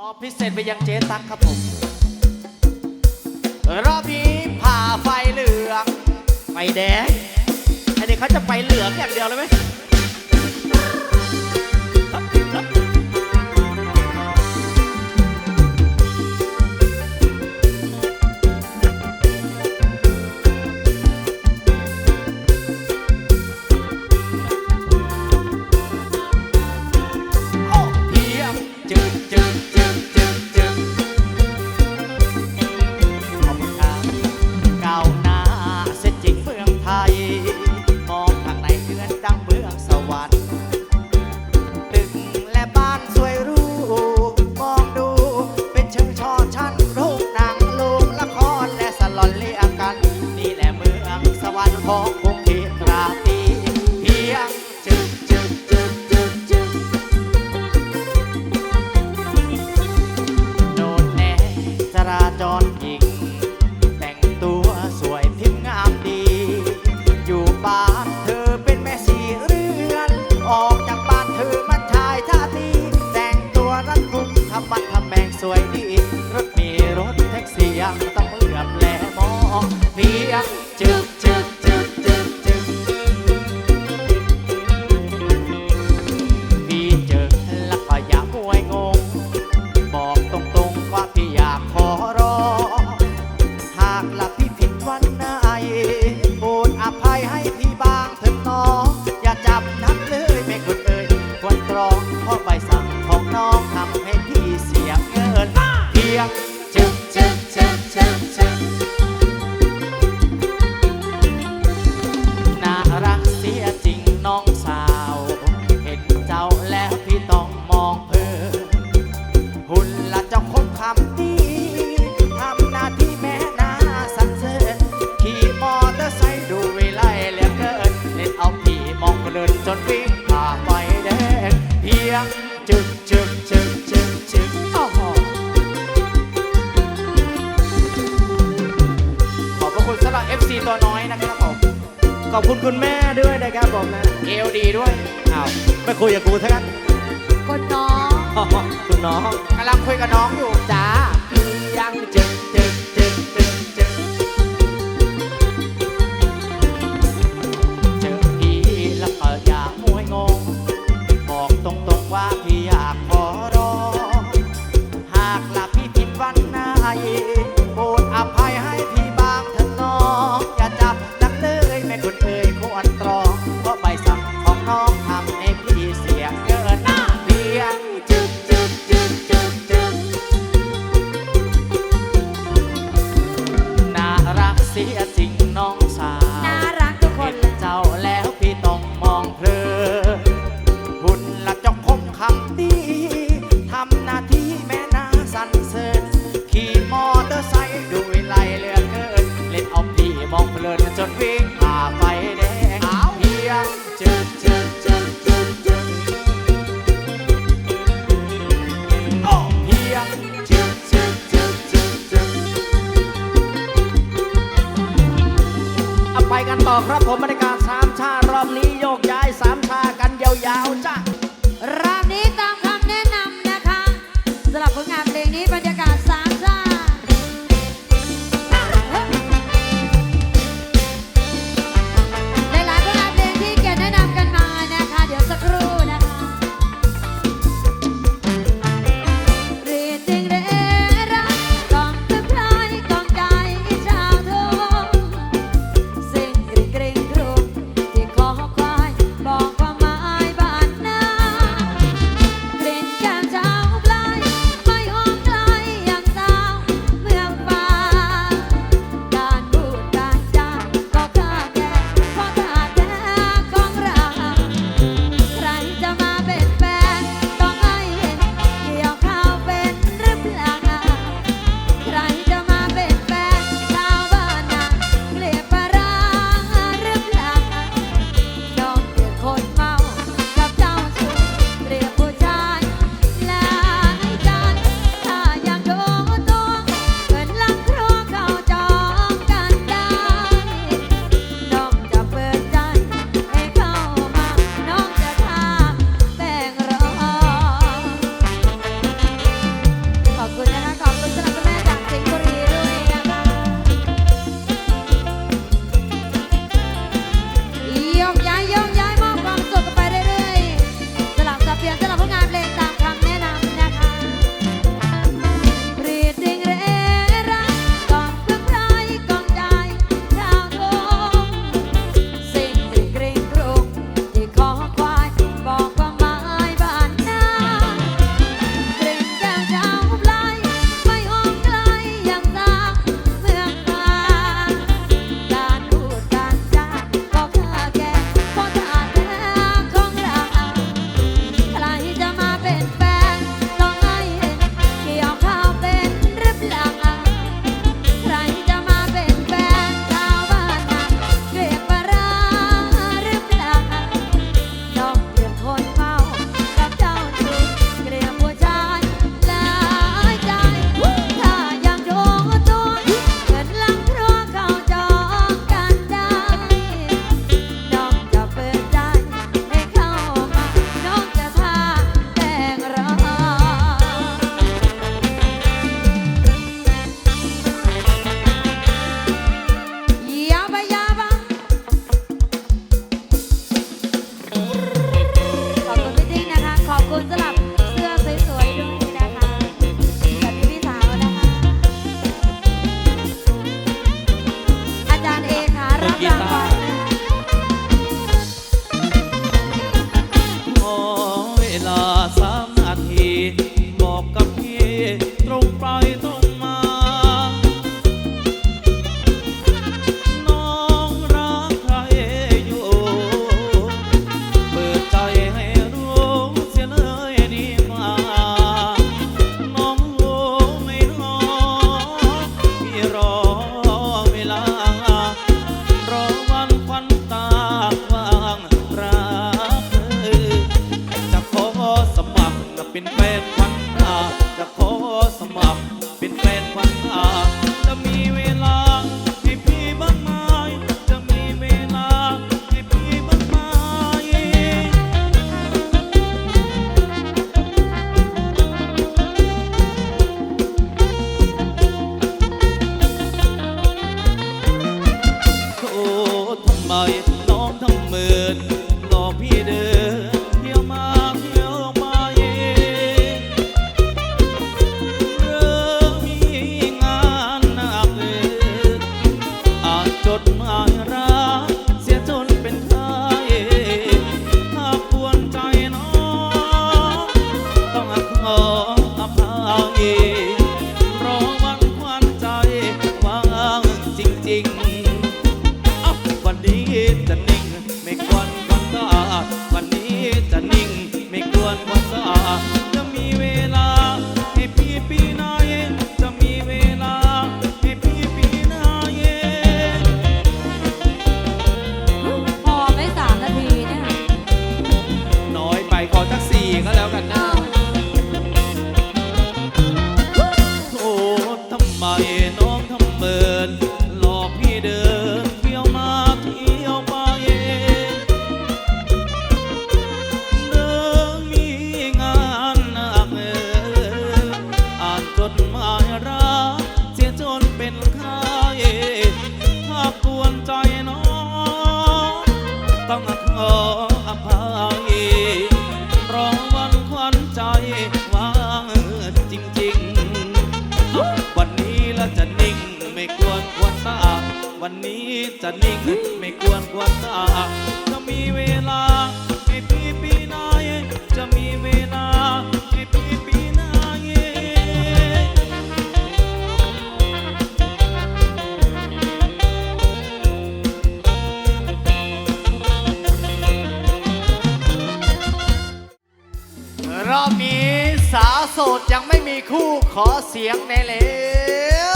มอบพิเศษไปยังเจ๊ตั๊กครับผม รอบนี้ผ่าไฟเหลือง ไฟแดง อันนี้เขาจะไปเหลืองอย่างเดียวเลยไหม คุยกับกูซะงั้นก็น้องคุณน้อง กำลังคุยกับน้องอยู่จ้ายังเจึเจึเจึงเจึงเจอพี่แล้วก็อยากมวยงง บอกตรงๆว่าพี่อยากขอร้อง หากหลับพี่ผิดวันไหน ครับผมบรรยากาศ วนตา วันนี้จะนิ่งไม่ควรควรตา จะมีเวลาให้พี่ปีนายจะมีเวลาให้พี่ปีนายรอบนี้สาวโสดยังไม่มีคู่ขอเสียงในเหลว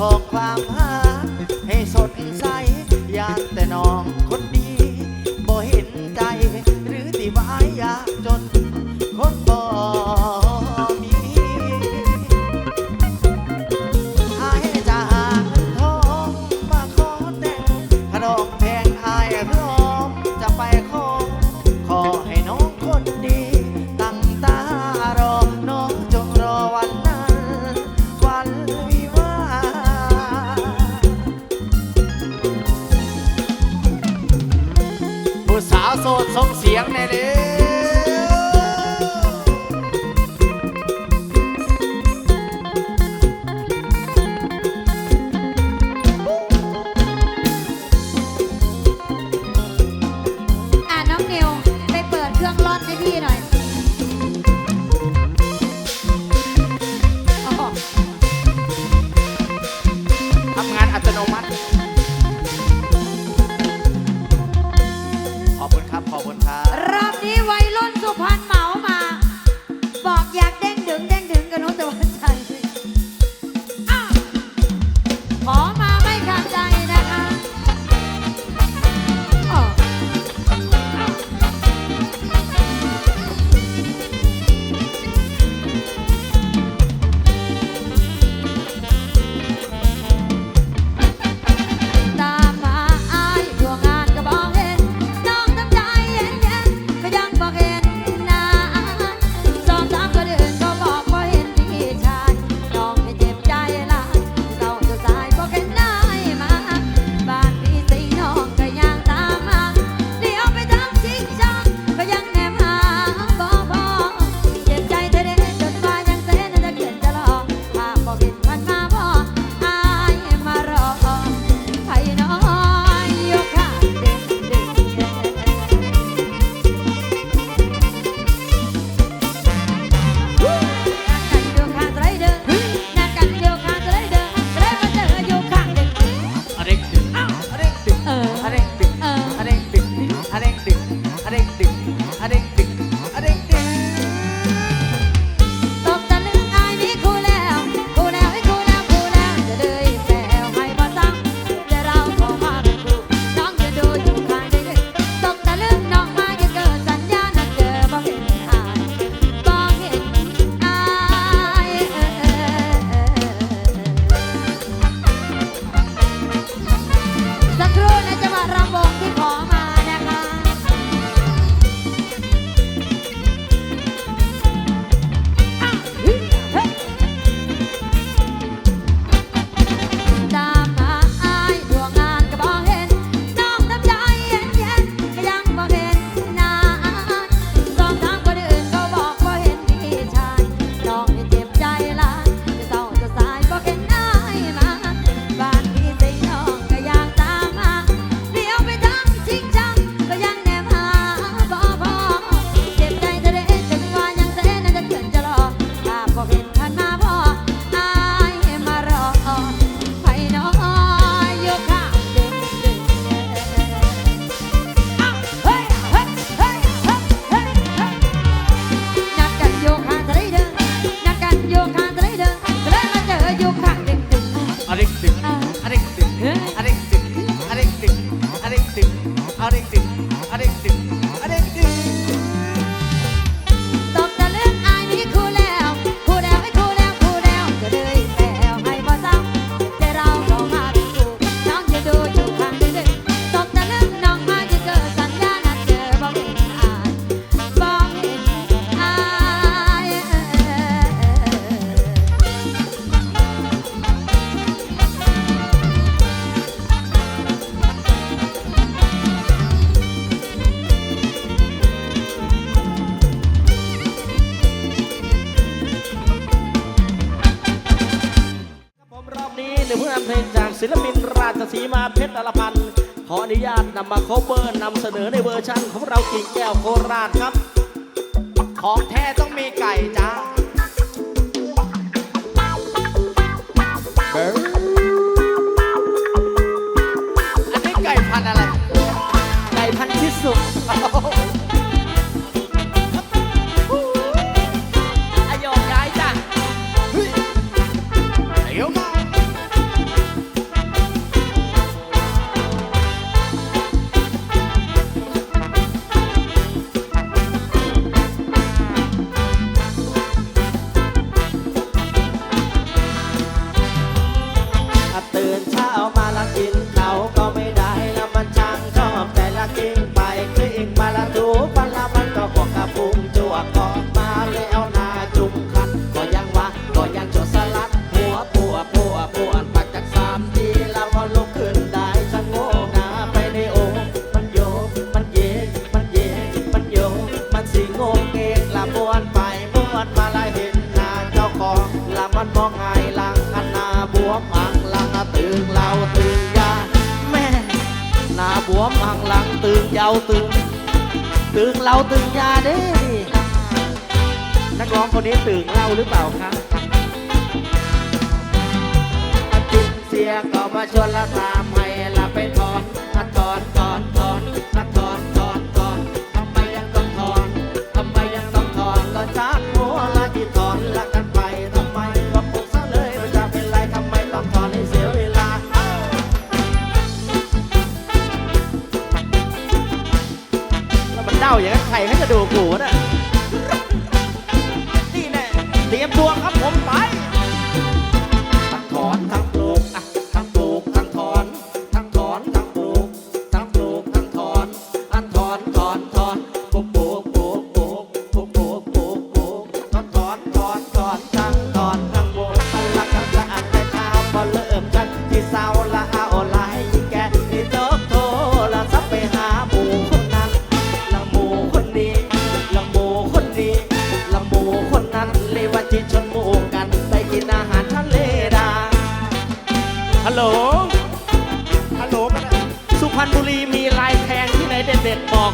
ของ สาวโสดส่งเสียงในเด้ ชันของเรากิ่งแก้วโคราชครับ ตึง ตึงเราตึงยาเด้นักร้องคนนี้ตึงเราหรือเปล่าครับจินเสียก็มาชวนละตามให้ลับไปทอน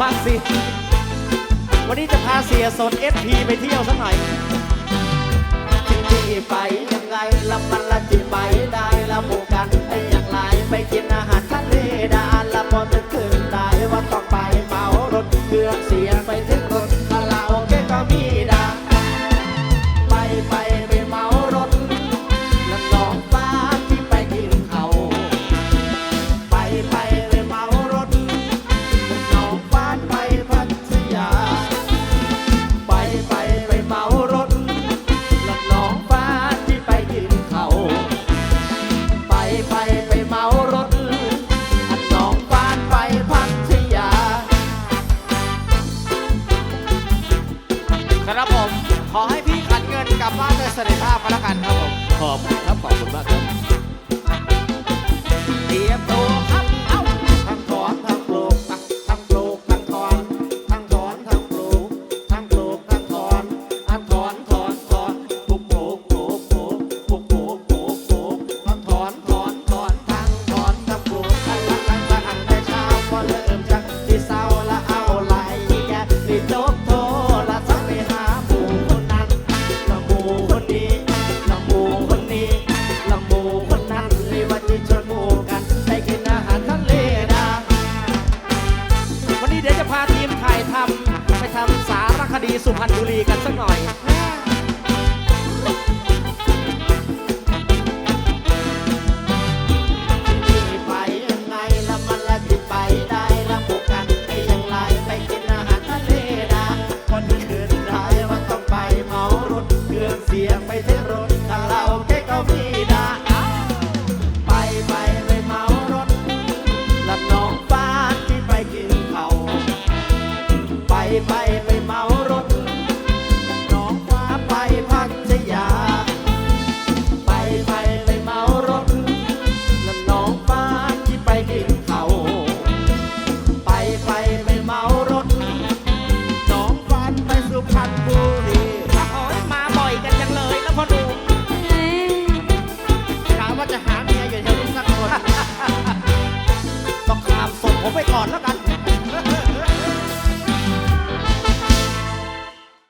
บ้าสิ วันนี้จะพาเสียสดเอพีไปเที่ยวสักหน่อยที่ไปยังไงละมันละที่ไปได้ละหมูกันได้อย่างไรไปกินอาหารทะเลได้